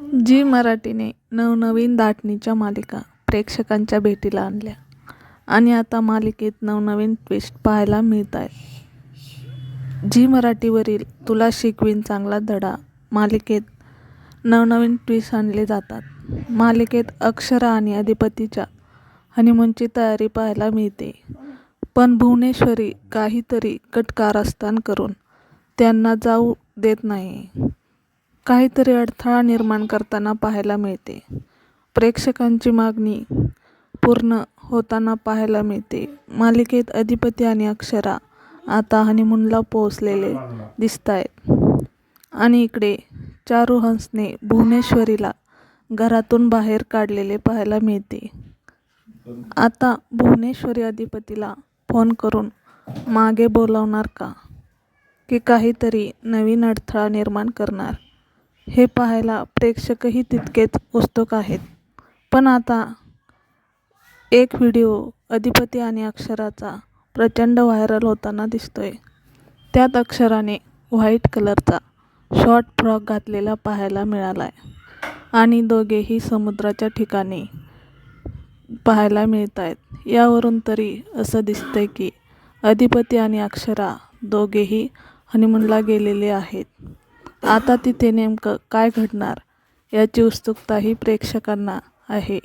जी मराठीने नवनवीन दाटणीच्या मालिका प्रेक्षकांच्या भेटीला आणल्या. आणि आता मालिकेत नवनवीन ट्विस्ट पाहायला मिळत आहेत झी मराठीवरील तुला शिकवीन चांगला धडा मालिकेत नवनवीन ट्विस्ट आणले जातात. मालिकेत अक्षरा आणि अधिपतीच्या हनीमूनची तयारी पाहायला मिळते. पण भुवनेश्वरी काहीतरी कटकारस्थान करून त्यांना जाऊ देत नाही. काहीतरी अडथळा निर्माण करताना पाहायला मिळते. प्रेक्षकांची मागणी पूर्ण होताना पाहायला मिळते. मालिकेत अधिपती आणि अक्षरा आता हनीमूनला पोहोचलेले दिसत आहेत आणि इकडे चारू हंसने भुवनेश्वरीला घरातून बाहेर काढलेले पाहायला मिळते. आता भुवनेश्वरी अधिपतीला फोन करून मागे बोलावणार का? की काहीतरी नवीन अडथळा निर्माण करणार? हे पाहायला प्रेक्षकही तितकेच उत्सुक आहेत. पण आता एक व्हिडिओ अधिपती आणि अक्षराचा प्रचंड व्हायरल होताना दिसतोय. त्यात अक्षराने व्हाईट कलरचा शॉर्ट फ्रॉक घातलेला पाहायला मिळाला आहे आणि दोघेही समुद्राच्या ठिकाणी पाहायला मिळत आहेत यावरून तरी असं दिसतंय की अधिपती आणि अक्षरा दोघेही हनीमूनला गेलेले आहेत. आता तिथे नेमकं काय घडणार याची उत्सुकताही प्रेक्षकांना आहे.